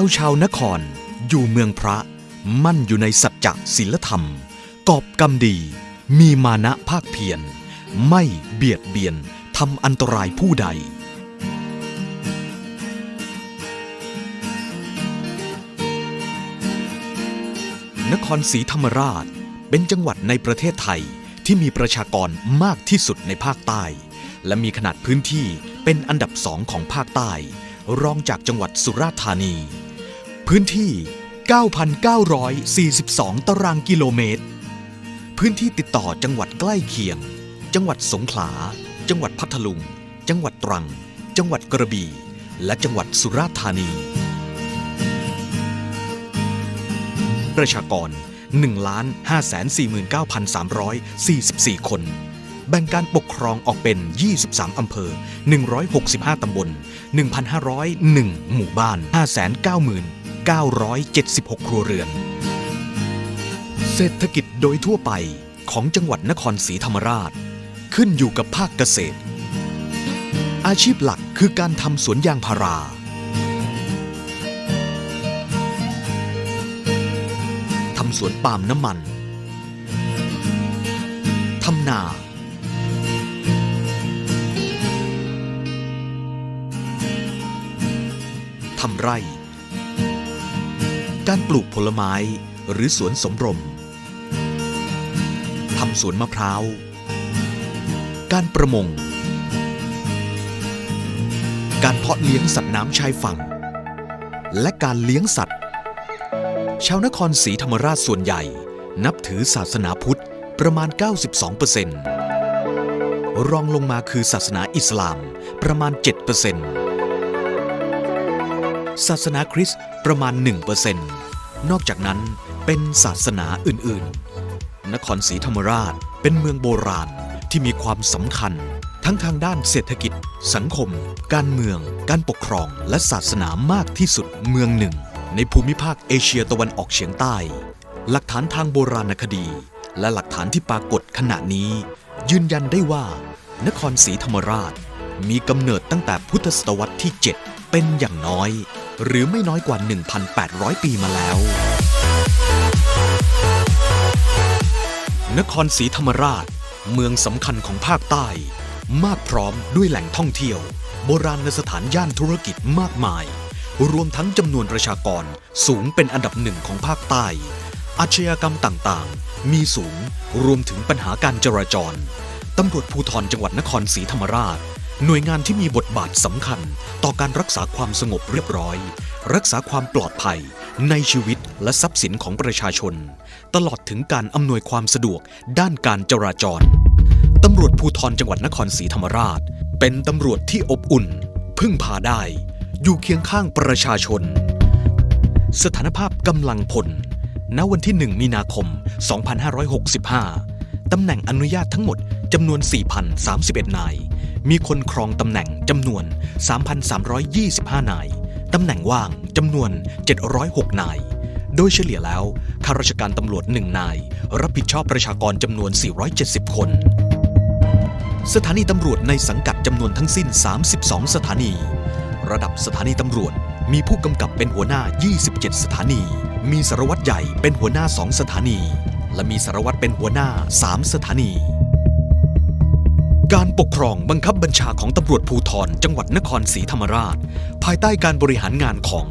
เราชาวนคร อยู่เมืองพระ มั่นอยู่ในสัจจะศีลธรรม กอบกรรมดี มีมานะภาคเพียร ไม่เบียดเบียนทำอันตรายผู้ใด นครศรีธรรมราชเป็นจังหวัดในประเทศไทยที่มีประชากรมากที่สุดในภาคใต้ และมีขนาดพื้นที่เป็นอันดับสองของภาคใต้ รองจากจังหวัดสุราษฎร์ธานี พื้นที่ 9,942 ตารางกิโลเมตร พื้นที่ติดต่อจังหวัดใกล้เคียง จังหวัดสงขลา จังหวัดพัทลุง จังหวัดตรัง จังหวัดกระบี่ และจังหวัดสุราษฎร์ธานี ประชากร 1,549,344 คน แบ่งการปกครองออกเป็น 23 อำเภอ 165 ตำบล 1,501 หมู่บ้าน 590,976 ครัวเรือน เศรษฐกิจโดยทั่วไปของจังหวัดนครศรีธรรมราช ขึ้นอยู่กับภาคเกษตร อาชีพหลักคือการทำสวนยางพารา ทำสวนปาล์มน้ำมัน ทำนาทำไร่ การปลูกผลไม้หรือสวนสมรมทำสวนมะพร้าว การประมง การเพาะเลี้ยงสัตว์น้ำชายฝั่ง และการเลี้ยงสัตว์ ชาวนครศรีธรรมราชส่วนใหญ่ นับถือศาสนาพุทธประมาณ 92%รองลงมาคือศาสนาอิสลามประมาณ 7%ศาสนาคริสต์ประมาณ 1% นอกจากนั้นเป็นศาสนาอื่นๆ นครศรีธรรมราชเป็นเมืองโบราณที่มีความสำคัญ ทั้งทางด้านเศรษฐกิจ สังคม การเมือง การปกครอง และศาสนามากที่สุดเมืองหนึ่ง ในภูมิภาคเอเชียตะวันออกเฉียงใต้ หลักฐานทางโบราณคดี และหลักฐานที่ปรากฏขณะนี้ ยืนยันได้ว่า นครศรีธรรมราชมีกำเนิดตั้งแต่พุทธศตวรรษที่ 7 เป็นอย่างน้อย หรือไม่น้อยกว่า 1,800 ปีมาแล้ว นครศรีธรรมราช เมืองสำคัญของภาคใต้ มากพร้อมด้วยแหล่งท่องเที่ยว โบราณสถานย่านธุรกิจมากมาย รวมทั้งจำนวนประชากรสูงเป็นอันดับหนึ่งของภาคใต้ อาชญากรรมต่างๆ มีสูงรวมถึงปัญหาการจราจรตำรวจภูธรจังหวัดนครศรีธรรมราช หน่วยงานที่มีบทบาทสำคัญ ต่อการรักษาความสงบเรียบร้อย รักษาความปลอดภัย ในชีวิตและทรัพย์สินของประชาชน ตลอดถึงการอำนวยความสะดวกด้านการจราจรตำรวจภูธรจังหวัดนครศรีธรรมราช เป็นตำรวจที่อบอุ่น พึ่งพาได้ อยู่เคียงข้างประชาชน สถานภาพกำลังพลณวันที่ 1 มีนาคม 2565 ตำแหน่งอนุญาตทั้งหมดจำนวน 4,031 นาย มีคนครองตำแหน่งจำนวน 3,325 นาย ตำแหน่งว่างจำนวน 706 นาย โดยเฉลี่ยแล้ว ข้าราชการตำรวจ1นาย รับผิดชอบประชากรจำนวน 470 คน สถานีตำรวจในสังกัดจำนวนทั้งสิ้น 32 สถานี ระดับสถานีตำรวจมีผู้กำกับเป็นหัวหน้า 27 สถานี มีสารวัตรใหญ่เป็นหัวหน้า 2 สถานี และมีสารวัตรเป็นหัวหน้า 3 สถานี การปกครองบังคับบัญชาของตำรวจภูธรจังหวัดนครศรีธรรมราช ภายใต้การบริหารงานของ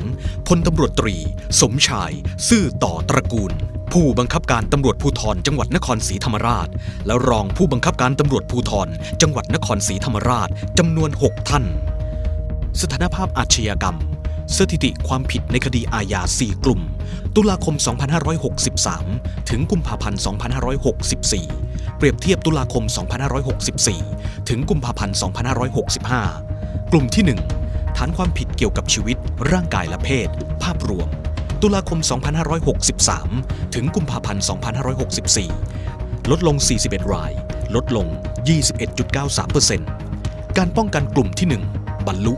พลตำรวจตรี สมชาย ซื่อต่อตระกูล ผู้บังคับการตำรวจภูธรจังหวัดนครศรีธรรมราช และรองผู้บังคับการตำรวจภูธรจังหวัดนครศรีธรรมราชจำนวน 6 ท่าน สถานภาพอาชญากรรม สถิติความผิดในคดีอาญา 4 กลุ่ม ตุลาคม 2563 ถึงกุมภาพันธ์ 2564 เปรียบเทียบตุลาคม 2564 ถึงกุมภาพันธ์ 2565 กลุ่มที่ 1 ฐานความผิดเกี่ยวกับชีวิต ร่างกายและเพศ ภาพรวม ตุลาคม 2563 ถึงกุมภาพันธ์ 2564 ลดลง 41 ราย ลดลง 21.93%การป้องกันกลุ่มที่ 1 บรรลุ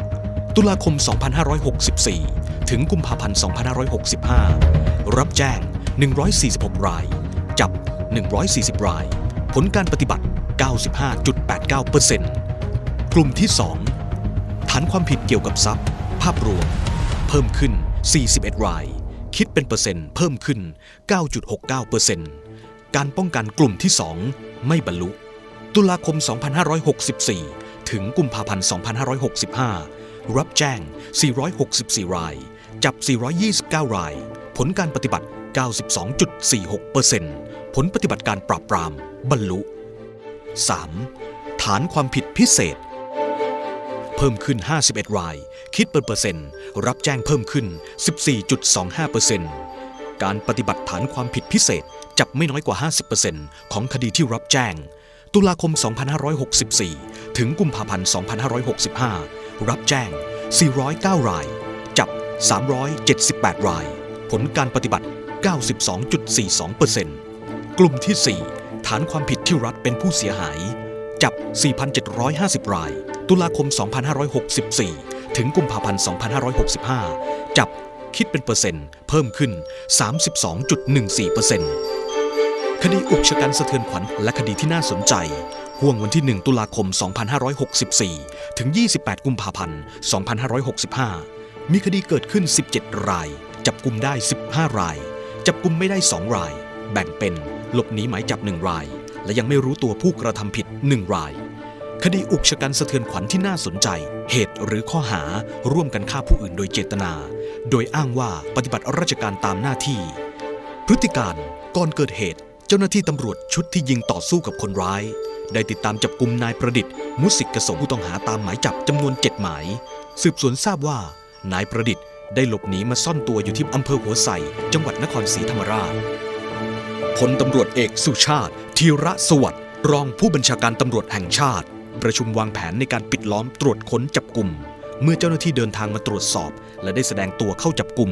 ตุลาคม 2564 ถึงกุมภาพันธ์ 2565 รับแจ้ง 146 ราย จับ 140 ราย ผลการปฏิบัติ 95.89%กลุ่มที่ 2 ฐานความผิดเกี่ยวกับทรัพย์ ภาพรวม เพิ่มขึ้น 41 ราย คิดเป็นเปอร์เซ็นต์เพิ่มขึ้น 9.69%การป้องกันกลุ่มที่ 2 ไม่บรรลุ ตุลาคม 2564 ถึงกุมภาพันธ์ 2565 รับแจ้ง 464 ราย จับ 429 ราย ผลการปฏิบัติ 92.46% ผลปฏิบัติการปราบปราม บรรลุ 3. ฐานความผิดพิเศษ เพิ่มขึ้น 51 ราย คิดเป็นเปอร์เซ็นต์ รับแจ้งเพิ่มขึ้น 14.25%การปฏิบัติฐานความผิดพิเศษ จับไม่น้อยกว่า 50%ของคดีที่รับแจ้ง ตุลาคม 2564 ถึงกุมภาพันธ์ 2565 รับแจ้ง 409 ราย จับ 378 ราย ผลการปฏิบัติ 92.42% กลุ่มที่ 4 ฐานความผิดที่รัฐเป็นผู้เสียหาย จับ 4,750 ราย ตุลาคม 2564 ถึงกุมภาพันธ์ 2565 จับคิดเป็นเปอร์เซ็นต์ เพิ่มขึ้น 32.14%คดีอุกชะกันสะเทือนขวัญและคดีที่น่าสนใจ ห่วงวันที่ 1 ตุลาคม 2564 ถึง 28 กุมภาพันธ์ 2565 มีคดีเกิดขึ้น 17 ราย จับกลุ่มได้ 15 ราย จับกลุ่มไม่ได้ 2 ราย แบ่งเป็น หลบหนีหมายจับ1ราย และยังไม่รู้ตัวผู้กระทำผิด1ราย คดีอุกชะกันสะเทือนขวัญที่น่าสนใจ เหตุหรือข้อหาร่วมกันฆ่าผู้อื่นโดยเจตนา โดยอ้างว่าปฏิบัติราชการตามหน้าที่ พฤติการก่อนเกิดเหตุ เจ้าหน้าที่ตำรวจชุดที่ยิงต่อสู้กับคนร้าย ได้ติดตามจับกลุ่มนายประดิษฐ์ มุสิกกสมผู้ต้องหาตามหมายจับจำนวน7หมาย สืบสวนทราบว่านายประดิษฐ์ได้หลบหนีมาซ่อนตัวอยู่ที่อำเภอหัวไสจังหวัดนครศรีธรรมราช พลตำรวจเอกสุชาติธีระสวัสดิ์รองผู้บัญชาการตำรวจแห่งชาติ ประชุมวางแผนในการปิดล้อมตรวจค้นจับกลุ่ม เมื่อเจ้าหน้าที่เดินทางมาตรวจสอบ และได้แสดงตัวเข้าจับกลุ่ม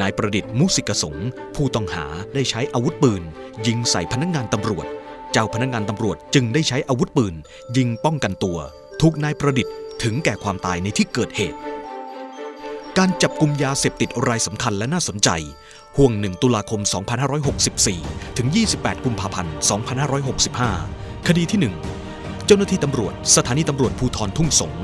นายประดิษฐ์มุสิกสงฆ์ผู้ต้องหาได้ใช้อาวุธปืน ยิงใส่พนักงานตำรวจ เจ้าพนักงานตำรวจจึงได้ใช้อาวุธปืน ยิงป้องกันตัว ถูกนายประดิษฐ์ถึงแก่ความตายในที่เกิดเหตุ การจับกลุ่มยาเสพติดรายสำคัญและน่าสนใจ ห่วง 1 ตุลาคม 2564 ถึง 28 กุมภาพันธ์ 2565 คดีที่ 1 เจ้าหน้าที่ตำรวจสถานีตำรวจภูธรทุ่งสง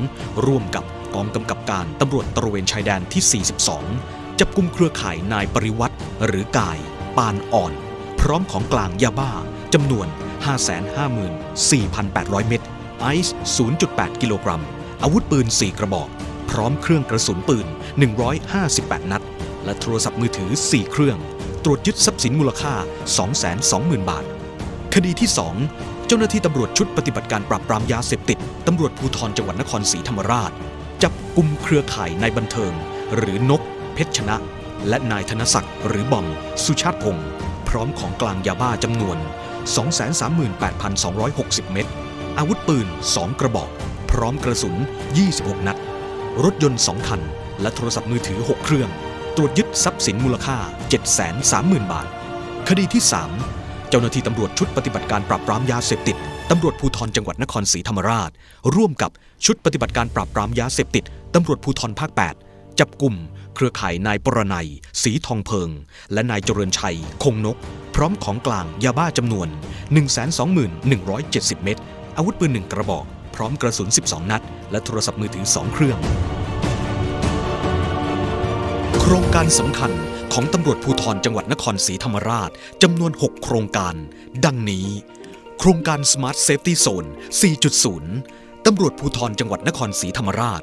ร่วมกับกองกำกับการตำรวจตระเวนชายแดนที่ 42 จับกลุ่มเครือข่ายนายปริวัติหรือกาย ปานอ่อน พร้อมของกลางยาบ้าจำนวน 554,800 เม็ดไอซ์ 0.8 กิโลกรัม อาวุธปืน 4 กระบอก พร้อมเครื่องกระสุนปืน 158 นัด และโทรศัพท์มือถือ 4 เครื่อง ตรวจยึดทรัพย์สินมูลค่า 220,000 บาท คดีที่ 2 เจ้าหน้าที่ตำรวจชุดปฏิบัติการปราบปรามยาเสพติด ตำรวจภูธรจังหวัดนครศรีธรรมราช จับกลุ่มเครือข่ายนายบันเทิง หรือนก เพชรชนะ และนายธนศักดิ์หรือบอม สุชาติพงศ์พร้อมของกลางยาบ้าจำนวน 238,260 เม็ดอาวุธปืน 2 กระบอก พร้อมกระสุน 26 นัด รถยนต์ 2 คัน และโทรศัพท์มือถือ 6 เครื่อง ตรวจยึดทรัพย์สินมูลค่า 730,000 บาท คดีที่ 3 เจ้าหน้าที่ตำรวจชุดปฏิบัติการปราบปรามยาเสพติด ตำรวจภูธรจังหวัดนครศรีธรรมราช ร่วมกับชุดปฏิบัติการปราบปรามยาเสพติด ตำรวจภูธรภาค 8 จับกลุ่ม เครือข่ายนายปรนัยสีทองเพิง และนายเจริญชัย คงนก พร้อมของกลางยาบ้าจำนวน 121,170 เม็ดอาวุธปืน1กระบอก พร้อมกระสุน 12 นัด และโทรศัพท์มือถือ 2 เครื่อง โครงการสำคัญของตำรวจภูธรจังหวัดนครศรีธรรมราชจำนวน 6 โครงการ ดังนี้ โครงการ Smart Safety Zone 4.0 ตำรวจภูธรจังหวัดนครศรีธรรมราช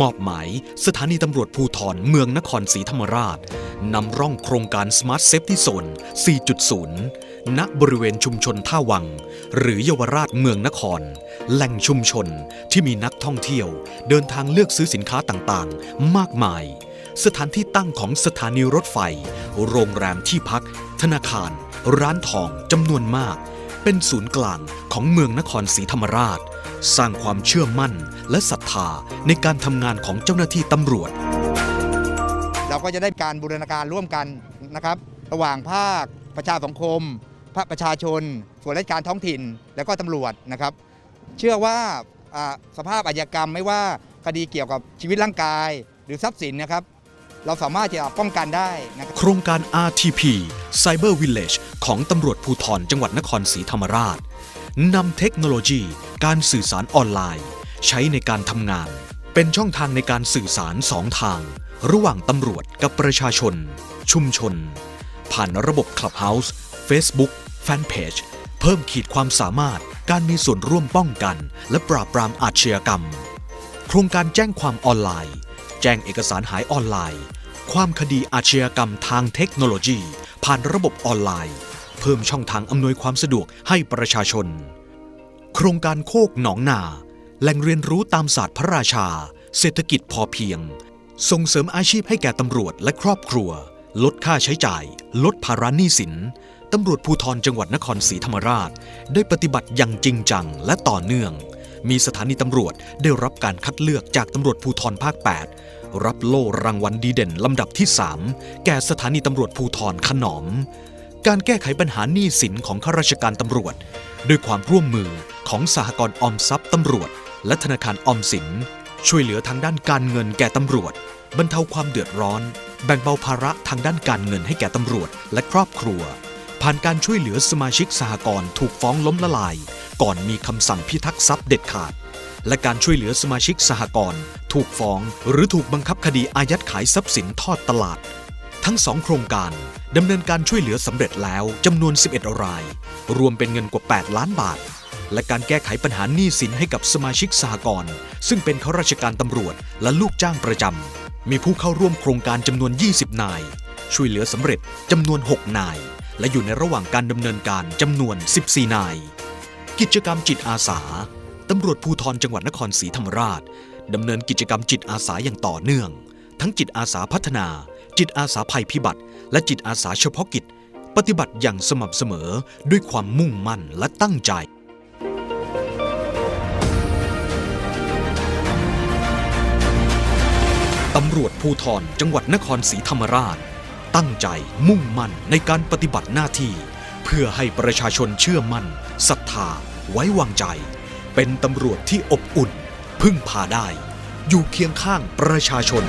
มอบหมาย สถานีตำรวจภูธรเมืองนครศรีธรรมราชนำร่องโครงการ Smart Safety Zone 4.0 ณบริเวณชุมชนท่าวัง หรือเยาวราชเมืองนคร แหล่งชุมชนที่มีนักท่องเที่ยว เดินทางเลือกซื้อสินค้าต่างๆ มากมาย สถานที่ตั้งของสถานีรถไฟ โรงแรมที่พัก ธนาคาร ร้านทองจำนวนมาก เป็นศูนย์กลางของเมืองนครศรีธรรมราช สร้างความเชื่อมั่นและศรัทธาในการทำงานของเจ้าหน้าที่ตำรวจ เราก็จะได้การบูรณาการร่วมกันนะครับ ระหว่างภาคประชาสังคม ภาคประชาชนส่วนราชการท้องถิ่น แล้วก็ตำรวจนะครับ เชื่อว่าอ่าสภาพอาชญากรรมไม่ว่าคดีเกี่ยวกับชีวิตร่างกาย หรือทรัพย์สินนะครับ เราสามารถจะป้องกันได้นะครับโครงการ RTP Cyber Village ของตำรวจภูธรจังหวัดนครศรีธรรมราชนำเทคโนโลยี การสื่อสารออนไลน์ ใช้ในการทำงาน เป็นช่องทางในการสื่อสารสองทาง ระหว่างตำรวจกับประชาชน ชุมชน ผ่านระบบ Clubhouse Facebook Fanpage เพิ่มขีดความสามารถการมีส่วนร่วมป้องกัน และปราบปรามอาชญากรรม โครงการแจ้งความออนไลน์ แจ้งเอกสารหายออนไลน์ ความคดีอาชญากรรมทางเทคโนโลยี ผ่านระบบออนไลน์ เพิ่มช่องทางอำนวยความสะดวกให้ประชาชน โครงการโคกหนองนา แหล่งเรียนรู้ตามศาสตร์พระราชา เศรษฐกิจพอเพียง ส่งเสริมอาชีพให้แก่ตำรวจและครอบครัว ลดค่าใช้จ่าย ลดภาระหนี้สิน ตำรวจภูธรจังหวัดนครศรีธรรมราช ได้ปฏิบัติอย่างจริงจังและต่อเนื่อง มีสถานีตำรวจได้รับการคัดเลือกจากตำรวจภูธรภาค 8 รับโล่รางวัลดีเด่นลำดับที่ 3 แก่สถานีตำรวจภูธรขนอม การแก้ไขปัญหาหนี้สินของข้าราชการตำรวจ ด้วยความร่วมมือของสหกรณ์ออมทรัพย์ตำรวจ และธนาคารออมสิน ช่วยเหลือทางด้านการเงินแก่ตำรวจ บรรเทาความเดือดร้อน แบ่งเบาภาระทางด้านการเงินให้แก่ตำรวจและครอบครัว ผ่านการช่วยเหลือสมาชิกสหกรณ์ถูกฟ้องล้มละลาย ก่อนมีคำสั่งพิทักษ์ทรัพย์เด็ดขาด และการช่วยเหลือสมาชิกสหกรณ์ถูกฟ้องหรือถูกบังคับคดีอายัดขายทรัพย์สินทอดตลาด ทั้งสองโครงการดำเนินการช่วยเหลือสำเร็จแล้วจำนวน 11 ราย รวมเป็นเงินกว่า 8 ล้านบาท และการแก้ไขปัญหาหนี้สินให้กับสมาชิกสหกรณ์ซึ่งเป็นข้าราชการตำรวจและลูกจ้างประจำมีผู้เข้าร่วมโครงการจำนวน 20 นาย ช่วยเหลือสำเร็จจำนวน 6 นาย และอยู่ในระหว่างการดำเนินการจำนวน 14 นาย กิจกรรมจิตอาสาตำรวจภูธรจังหวัดนครศรีธรรมราชดำเนินกิจกรรมจิตอาสาอย่างต่อเนื่อง ทั้งจิตอาสาพัฒนา จิตอาสาภัยพิบัติ และจิตอาสาเฉพาะกิจ ปฏิบัติอย่างสม่ำเสมอด้วยความมุ่งมั่นและตั้งใจตำรวจภูธรจังหวัดนครศรีธรรมราช ตั้งใจมุ่งมั่นในการปฏิบัติหน้าที่ เพื่อให้ประชาชนเชื่อมั่นศรัทธา ไว้วางใจ เป็นตำรวจที่อบอุ่น พึ่งพาได้ อยู่เคียงข้างประชาชน